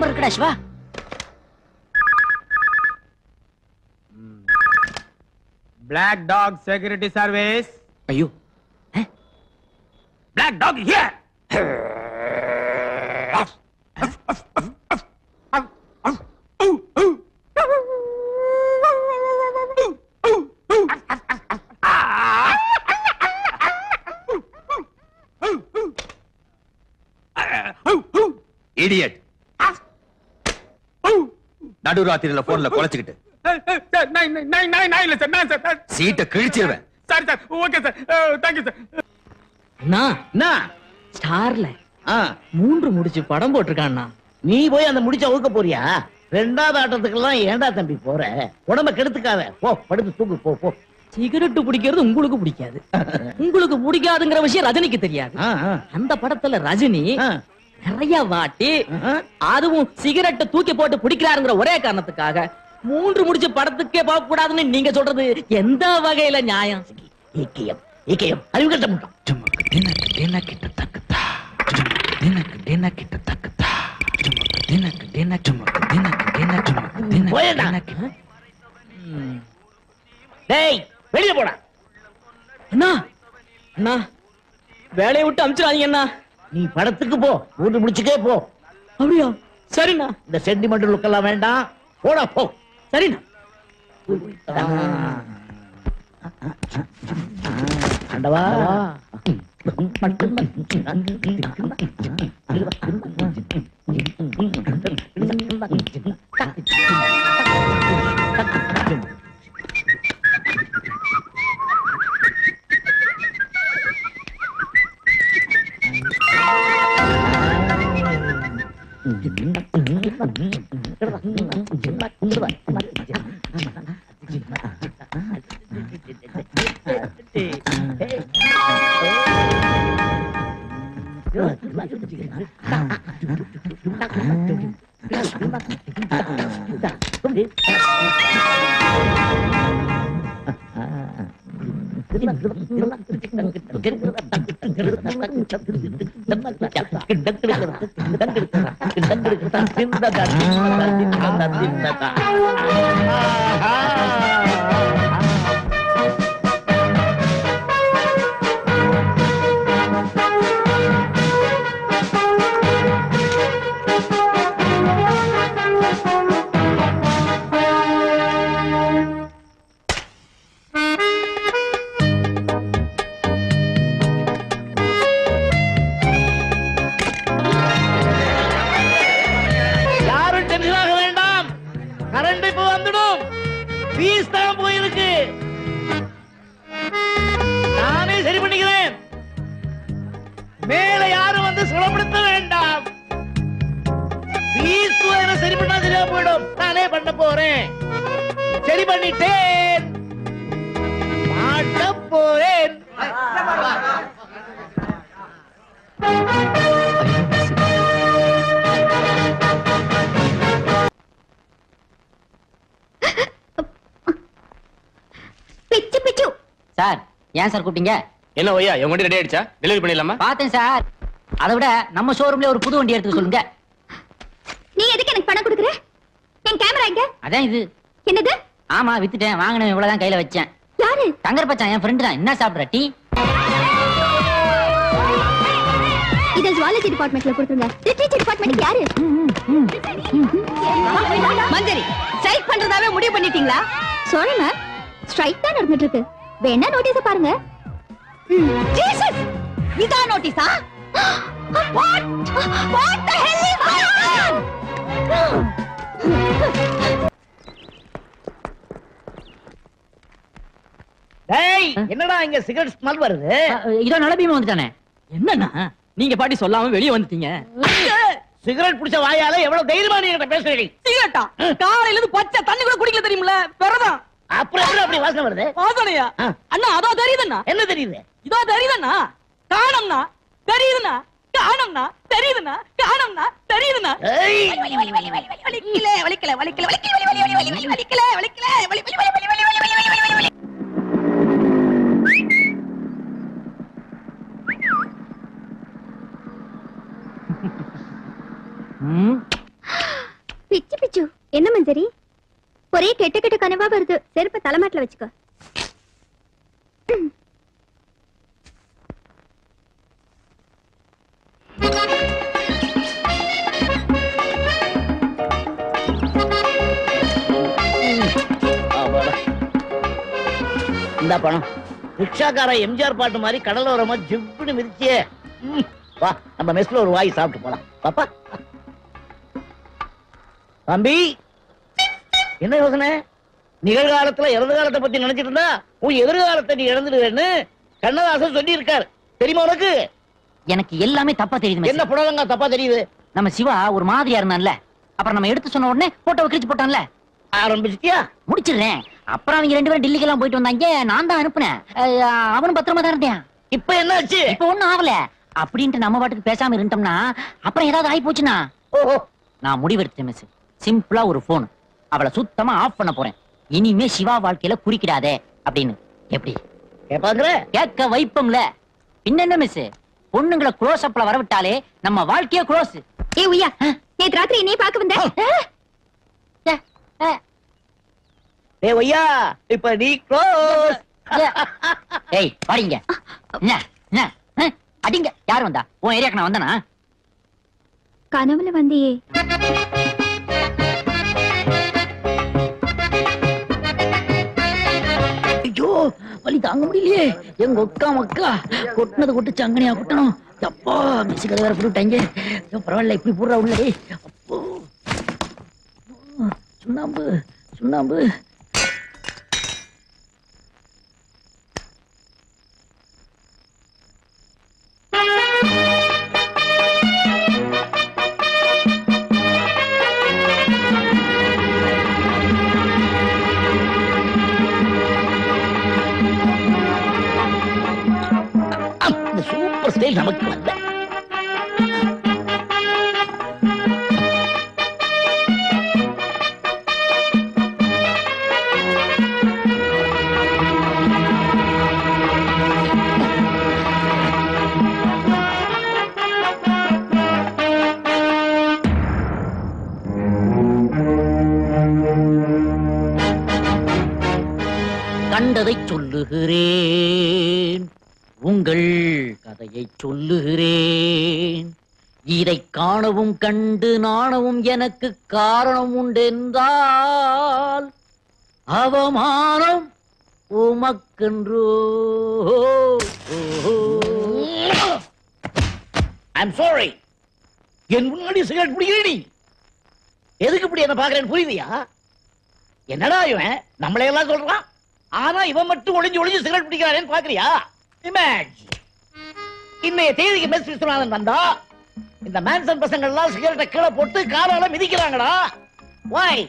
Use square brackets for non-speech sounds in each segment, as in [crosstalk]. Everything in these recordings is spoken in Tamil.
நம்பர் இருக்குடா Siva. Black dog security service ஐயோ. Black dog here Idiot. நடுராத்திரியில போன்ல குலைச்சுக்கிட்டு சார் நான் நான் நான் நான் இல்ல சார் நான் சார் சீட்டை கிழிச்சிருவேன். Sorry sir okay sir thank you sir அண்ணா. என்ன ஸ்டார்ல ஆ, மூன்று முடிச்சு படம் போட்டிருக்காண்ணா. நீ போய் அந்த முடிச்ச ஊக்க போறியா? ரெண்டாவது ஆட்டத்துக்கெல்லாம் ஏன்டா தம்பி போற? உடம்ப கெடுத்துக்காத. போ படுத்து தூக்கு போ போ. சிகரெட் பிடிக்கிறது உங்களுக்கு பிடிக்காது. [laughs] உங்களுக்கு பிடிக்காதுங்கிற விஷயம் ரஜினிக்கு தெரியாது. அந்த படத்துல ரஜினி நிறைய வாட்டி. அதுவும் சிகரெட்டை தூக்கி போட்டு பிடிக்கிறாருங்கிற ஒரே காரணத்துக்காக மூன்று முடிச்சு படத்துக்கே போக கூடாதுன்னு நீங்க சொல்றது எந்த வகையில நியாயம்? இக்கியம் இக்கியம் அறிவு கட்ட முட்டம் போயேண்டா. டேய் வெளிய போடா. அண்ணா அண்ணா வேலையை விட்டு அமிச்சிடாதீங்க அண்ணா. நீ படத்துக்கு போ மூன்று முடிச்சுக்கே போ. அப்படியா? சரிண்ணா. இந்த சென்டிமெண்டல் லுக் எல்லாம் வேண்டாம். போடா போ. சரிண்ணா. ஆண்டவா. తిన్నదా తిన్నదా சுலப்படுத்த வேண்டாம். வேற சரி பண்ணா சரியா போயிடும். நானே பண்ண போறேன். சரி பண்ணிட்டேன். மாட்ட போறேன். பிச்சு பிச்சு. சார் ஏன் சார் கூப்பிட்டீங்க? என்ன ஒய்யா என் வண்டி ரெடி ஆயிடுச்சா? டெலிவரி பண்ணிடலாமா? பார்த்தேன் சார். அதை விட நம்ம ஷோரூம்ல ஒரு புது வண்டி எடுத்துக்க சொல்லுங்க. நீ எதுக்கு எனக்கு பணம் கொடுக்குற? என் கேமரா எங்க? அதான் இது. என்னது? ஆமா வித்துட்டேன் வாங்கினேன் இவ்வளவுதான் கையில வச்சேன். யாரு? தங்கர் பச்சான் என் ஃப்ரெண்டு தான். என்ன சாப்பிடுற டீ? இத ஜுவாலஜி டிபார்ட்மெண்ட்ல கொடுத்துருங்க. லிட்டரேச்சர் டிபார்ட்மெண்ட் யாரு? மஞ்சரி ஸ்ட்ரைக் பண்றதாவே முடிவு பண்ணிட்டீங்களா? மேம் ஸ்ட்ரைக் தான் நடந்துட்டு இருக்கு. வேணா நோட்டீஸ் பாருங்க. ஜீசஸ் இதான் நோட்டீஸா what what the hell is going on டேய் என்னடா இங்க சிகரெட் ஸ்மெல் வருது? இதோ நலபீமா வந்துட்டானே. என்னண்ணா? நீங்க பாட்டி சொல்லாம வெளியே வந்துட்டீங்க. சிகரெட் பிடிச்ச வாயால எவ்வளவு தைரியமா நீ என்கிட்ட பேசுறீங்க சிகரெட்டா? காலையில இருந்து பச்சை தண்ணி கூட குடிக்கல தெரியுமில பிறதான் அப்புறம் எப்படி அப்படி வாசனை வருது? வாசனையா. அண்ணா அதோ தெரியுதுண்ணா. என்ன தெரியுது? இதோ தெரியுதுண்ணா. காணம்னா தெரியுதுண்ணா காணும்னா தெரியுதுண்ணா காணும்னா தெரியுதுண்ணா பிச்சு பிச்சு என்ன மஞ்சரி ஒரே கெட்ட கெட்ட கனவா வருது செருப்ப தலைமாட்டில் வச்சுக்கோ இந்த பணம். ரிக்ஷாக்கார எம்ஜிஆர் பாட்டு மாதிரி கடல வர மாதிரி ஜிவ்னு மிதிச்சியே. ம், வா நம்ம மெஸ்ல ஒரு வாய் சாப்பிட்டு போலாம். பாப்பா. தம்பி என்ன யோசனை? நிகழ்காலத்துல இறந்த காலத்தை பத்தி நினைச்சிட்டு இருந்தா உன் எதிர்காலத்தை நீ இழந்துடுவேன்னு கண்ணதாசன் சொல்லி இருக்காரு தெரியுமா உனக்கு? எனக்கு எல்லாமே தப்பா தெரியுது என்ன புடலங்க தப்பா தெரியுது? நம்ம சிவா ஒரு மாதிரியா இருந்தான்ல. அப்புறம் நம்ம எடுத்து சொன்ன உடனே போட்டோவை கிழிச்சு போட்டான்ல. ஆரம்பிச்சிட்டியா? முடிச்சிடுறேன். அப்புறம் அவங்க ரெண்டு பேரும் டெல்லிக்கு எல்லாம் போயிட்டு வந்தாங்க. நான் தான் அனுப்புனேன். அவனும் பத்திரமா தான் இருந்தேன். இப்ப என்னாச்சு? இப்ப ஒண்ணும் ஆகல அப்படின்ட்டு நம்ம பாட்டுக்கு பேசாம இருந்தோம்னா அப்புறம் ஏதாவது ஆகி போச்சுன்னா? ஓஹோ. நான் முடிவெடுத்தேன் மிஸ் சிம்பிளா ஒரு போன் அவளை சுத்தமா ஆஃப் பண்ண போறேன். இனிமே சிவா வாழ்க்கையில குறுக்கிடாதே அப்படின்னு. எப்படி? கேப்பாங்கிற கேட்க வைப்போம்ல. பின்ன என்ன மிஸ் பொண்ணுங்களை க்ளோஸ் அப்ல வரவிட்டாலே நம்ம வாழ்க்கையே க்ளோஸ் ஏ உய்யா. நேத்து ராத்திரி என்னைய பார்க்க வந்த? டேய் ஒய்யா இப்ப நீ க்ளோஸ் ஏய் பாடிங்க என்ன என்ன? அஹ், அடிங்க. யார் வந்தா? உன் ஏரியாக்கு நான் வந்தனா? கனவுல வந்தியே. ஐயோ வலி தாங்க முடியலையே. எங்க ஒக்கா மக்கா கொட்டினது கொட்டு சங்கனியா கொட்டணும். அப்பா மிசிக்கல வேற போட்டுட்டாங்க பரவாயில்ல இப்படி போடுறா உள்ள. அப்போ. சுண்ணாம்பு சுண்ணாம்பு. கதையை சொல்லுகிறேன். இதை காணவும் கண்டு நாணவும் எனக்கு காரணம் உண்டென்றால் அவமானம் உமக்கென்றோ? ஐம் சாரி என் முன்னாடி சிகரெட் பிடிக்கிற நீ. எதுக்கு இப்படி என்ன பாக்குறேன்னு புரியுதியா? என்னடா இவன்? நம்மளையெல்லாம் சொல்றான். ஆனா இவன் மட்டும் ஒளிஞ்சு ஒளிஞ்சு சிகரெட் பிடிக்கிறானேன்னு பாக்குறியா இமேஜ் இன்னைய தேதிக்கு மெஸ் விஸ்வநாதன் வந்தா இந்த மேன்சன் பசங்க எல்லாம் சிகரெட்டை கீழே போட்டு காலால மிதிக்கிறாங்கடா. வாய்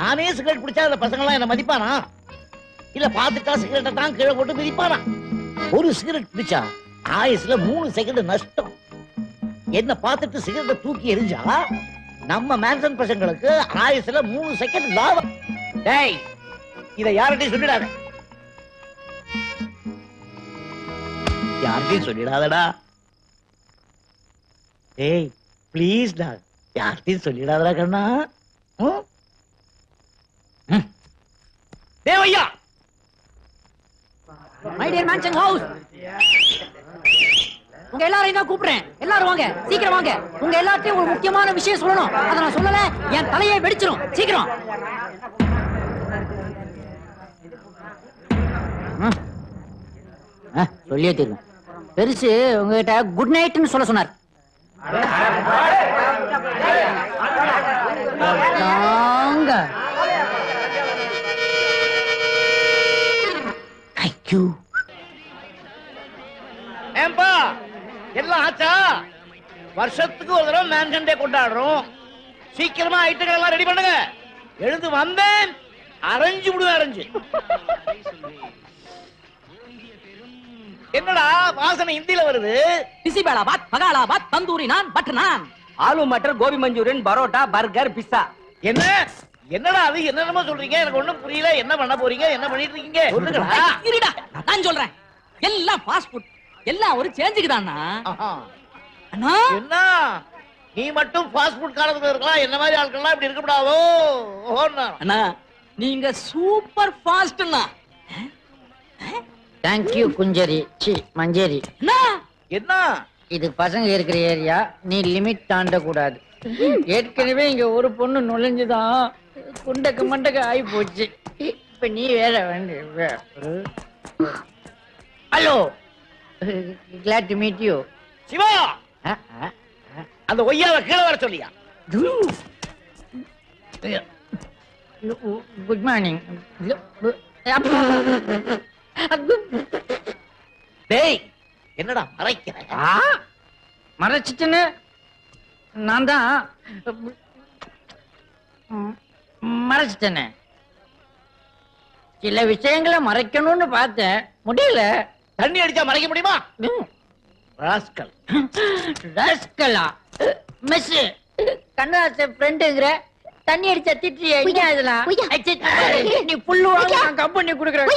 நானே சிகரெட் பிடிச்சா அந்த பசங்க எல்லாம் என்ன மதிப்பானா? இல்ல பாத்துட்டா சிகரெட்டை தான் கீழே போட்டு மிதிப்பானா? ஒரு சிகரெட் பிடிச்சா ஆயுஸ்ல மூணு செகண்ட் நஷ்டம். என்ன பார்த்துட்டு சிகரெட்டை தூக்கி எரிஞ்சா நம்ம மேன்சன் பசங்களுக்கு ஆயுஸ்ல மூணு செகண்ட் லாபம். டேய் இதை யார்கிட்டையும் சொல்லிடாத. யார்கிட்டையும் சொல்லிடாதடா. ஏய் ப்ளீஸ் டா. யார்கிட்டயும் சொல்லிடாதடா கண்ணா. தேவையா மை. டியர் மேன்ஷன் ஹவுஸ் உங்க எல்லாரையும் தான் கூப்பிடுறேன். எல்லாரும் வாங்க. சீக்கிரம் வாங்க. உங்க எல்லாத்தையும் ஒரு முக்கியமான விஷயம் சொல்லணும். அதை நான் சொல்லல என் தலையை வெடிச்சிரும். சீக்கிரம். சொல்லியே தெரியும் பெருசு உங்ககிட்ட குட் நைட்னு சொல்ல சொன்னார். தாங்க. தேங்க்யூ எல்லாம் ஆச்சா? வருஷத்துக்கு ஒரு தடவை மேன்ஷன் டே கொண்டாடுறோம். சீக்கிரமா ஐட்டங்கள் எல்லாம் ரெடி பண்ணுங்க. எழுந்து வந்தேன் அரைஞ்சு விடுவேன் அரைஞ்சு. என்னடா வாசனை ஹிந்தில வருது? Bisi bele bath பகாலாபாத் tandoori naan butter naan. Aloo matar gobi manchurian parotta burger pizza. என்ன? என்னடா அது? என்னென்னமோ சொல்றீங்க? எனக்கு ஒண்ணும் புரியல. என்ன பண்ண போறீங்க? என்ன பண்ணிட்டு இருக்கீங்க? சொல்லுங்கடா. இருடா நான் சொல்றேன். எல்லாம் ஃபாஸ்ட் ஃபுட் எல்லாம் ஒரு சேஞ்சுக்கு தானா. அண்ணா? என்ன? நீ மட்டும் ஃபாஸ்ட் ஃபுட் காலத்துல இருக்கலாம். என்ன மாதிரி ஆட்கள்லாம் இப்படி இருக்கக்கூடாதோ? ஓன்னா அண்ணா நீங்க சூப்பர் ஃபாஸ்ட்ண்ணா தேங்க்யூ குஞ்சரி. சி மஞ்சேரி. என்ன? இது பசங்க இருக்கிற ஏரியா. நீ லிமிட் தாண்ட கூடாது ஏற்கனவே இங்க ஒரு பொண்ணு நுழைஞ்சுதான் குண்டக்க மண்டக்க ஆகி போச்சு இப்ப நீ வேற வேண்டிய hello glad to meet you Siva! அந்த ஒய்யாவை கீழே வர சொல்லியா? Good morning. டேய் என்னடா மறைக்கிற? மறைச்சிட்டுன்னு நான் தான் மறைச்சிட்டேனே. சில விஷயங்களை மறைக்கணும்னு பார்த்தேன். முடியல. தண்ணி அடிச்சா மறைக்க முடியுமா? ராஸ்கல். ராஸ்கலா. மிஸ் கண்ணதாச ஃப்ரெண்டுங்கிற தண்ணி அடிச்சா திட்டி எங்க இதெல்லாம்? நீ புல்லு வாங்க. நான் கம்பெனி. கொடுக்குறேன்.